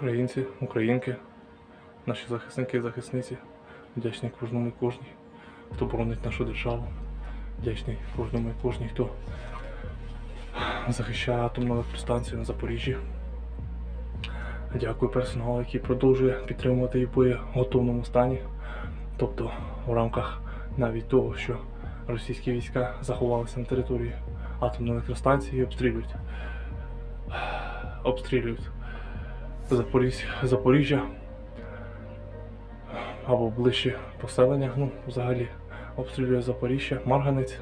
українці, українки, наші захисники і захисниці. Вдячний кожному і кожній, хто боронить нашу державу. Вдячний кожному і кожній, хто захищає атомну електростанцію на Запоріжжі. Дякую персоналу, який продовжує підтримувати її в боєготовному стані. Тобто в рамках навіть того, що російські війська заховалися на території атомної електростанції і обстрілюють. Обстрілюють Запоріж... Запоріжжя або ближче поселення, ну, взагалі обстрілює Запоріжжя, Марганець.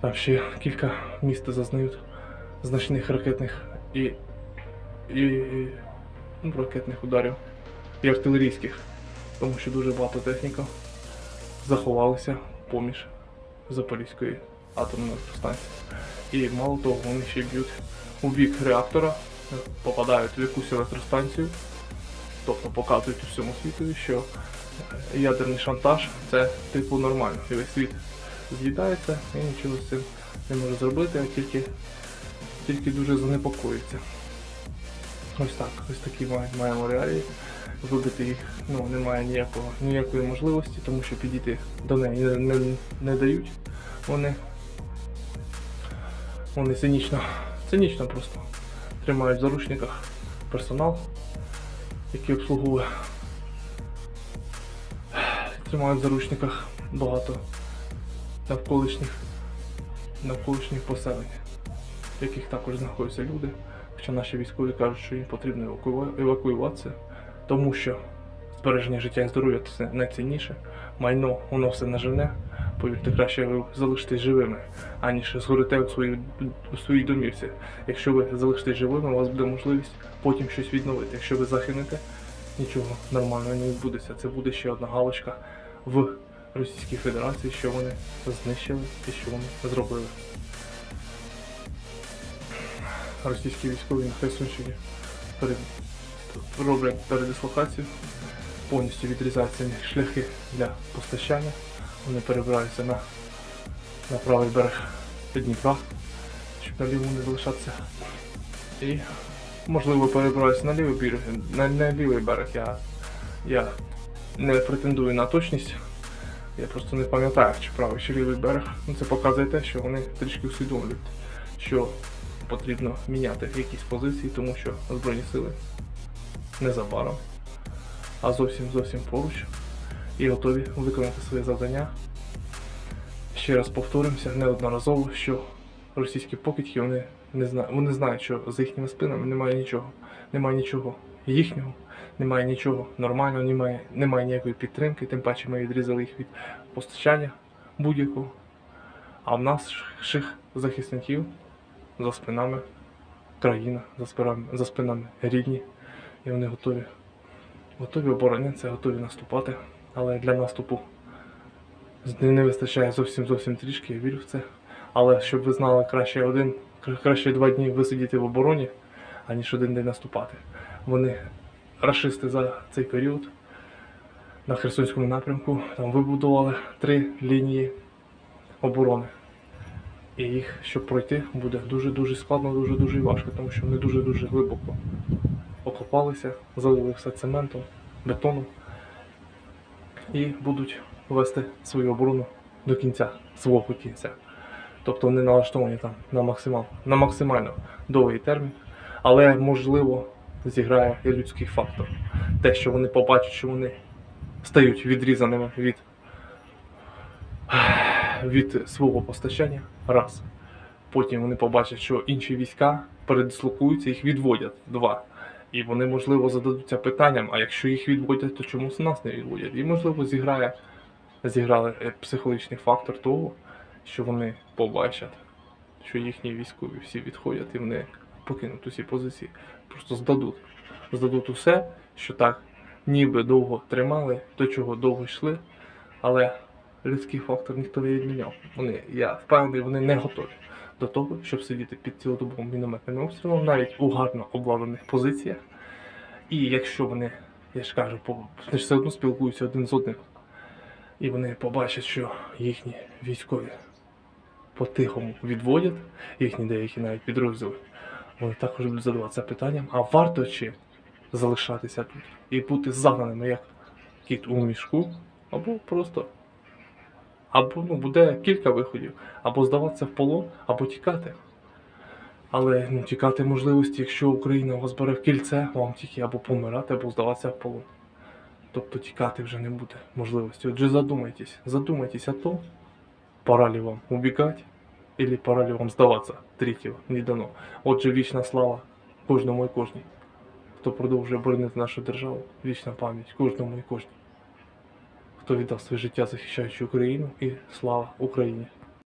Там ще кілька міст зазнають значних ракетних і, і, і ну, ракетних ударів і артилерійських, тому що дуже багато техніка заховалися поміж Запорізької атомної електростанції. І мало того, вони ще б'ють у бік реактора, попадають в якусь електростанцію, тобто показують усьому світові, що ядерний шантаж це типу нормально. І весь світ з'їдається і нічого з цим не може зробити, а тільки, тільки дуже занепокоїться. Ось так, ось такі маємо реалії. Вибити їх ну, немає ніякого, ніякої можливості, тому що підійти до неї не, не, не дають. Вони, вони цинічно, цинічно просто тримають в заручниках персонал, який обслуговує. Тримають в заручниках багато навколишніх, навколишніх поселень, в яких також знаходяться люди. Хоча наші військові кажуть, що їм потрібно евакуа- евакуюватися, тому що збереження життя і здоров'я це найцінніше. Майно воно все наживне. Повірте, краще ви залишитесь живими, аніж згорите у своїй, у своїй домівці. Якщо ви залишитесь живими, у вас буде можливість потім щось відновити. Якщо ви загинете, нічого нормального не відбудеться. Це буде ще одна галочка в Російській Федерації, що вони знищили і що вони зробили. Російські військові на Херсонщині роблять передислокацію, повністю відрізаються шляхи для постачання. Вони перебираються на, на правий берег Дніпра, щоб на лівому не залишатися. І можливо перебираються на лівий берег, на, на лівий берег. Я, я не претендую на точність. Я просто не пам'ятаю, чи правий чи лівий берег. Ну, це показує те, що вони трішки усвідомлюють, що потрібно міняти якісь позиції, тому що Збройні сили незабаром, а зовсім зовсім поруч і готові виконати своє завдання. Ще раз повторимося неодноразово, що російські покидьки вони не знають, вони знають, що за їхніми спинами немає нічого, немає нічого їхнього, немає нічого нормального, немає, немає ніякої підтримки, тим паче ми відрізали їх від постачання будь-якого. А в наших захисників за спинами країна, за спинами, за спинами рідні, і вони готові, готові оборонятися, готові наступати. Але для наступу не вистачає зовсім зовсім трішки, я вірю в це. Але щоб ви знали, краще один, краще два дні висидіти в обороні, аніж один день наступати. Вони рашисти за цей період на Херсонському напрямку там вибудували три лінії оборони. І їх, щоб пройти, буде дуже-дуже складно, дуже-дуже важко, тому що вони дуже-дуже глибоко окопалися, залили все цементом, бетоном і будуть вести свою оборону до кінця, свого кінця. Тобто вони налаштовані там на, максимал, на максимально довгий термін, але можливо зіграє і людський фактор. Те, що вони побачать, що вони стають відрізаними від від свого постачання. Раз. Потім вони побачать, що інші війська передислокуються, їх відводять. Два. І вони, можливо, зададуться питанням, а якщо їх відводять, то чому з нас не відводять? І, можливо, зіграє, зіграли е, психологічний фактор того, що вони побачать, що їхні військові всі відходять і вони покинуть усі позиції. Просто здадуть. Здадуть усе, що так ніби довго тримали, до чого довго йшли, але людський фактор ніхто не відміняв. Вони, я впевнений, вони не готові до того, щоб сидіти під цілодобовим мінометним обстрілом, навіть у гарно обладнаних позиціях. І якщо вони, я ж кажу, вони ж все одно спілкуються один з одним, і вони побачать, що їхні військові по-тихому відводять, їхні деякі навіть підрозділи, вони також будуть задаватися питанням, а варто чи залишатися тут і бути загнаними як кіт у мішку, або просто. Або ну, буде кілька виходів, або здаватися в полон, або тікати. Але ну, тікати можливості, якщо Україна вас бере в кільце, вам тільки або помирати, або здаватися в полон. Тобто тікати вже не буде можливості. Отже, задумайтесь, задумайтесь о том, пора ли вам убегать, или пора ли вам здаватися третього не дано. Отже, вічна слава кожному і кожній, хто продовжує боронити нашу державу, вічна пам'ять кожному і кожній, хто віддав своє життя захищаючи Україну і слава Україні.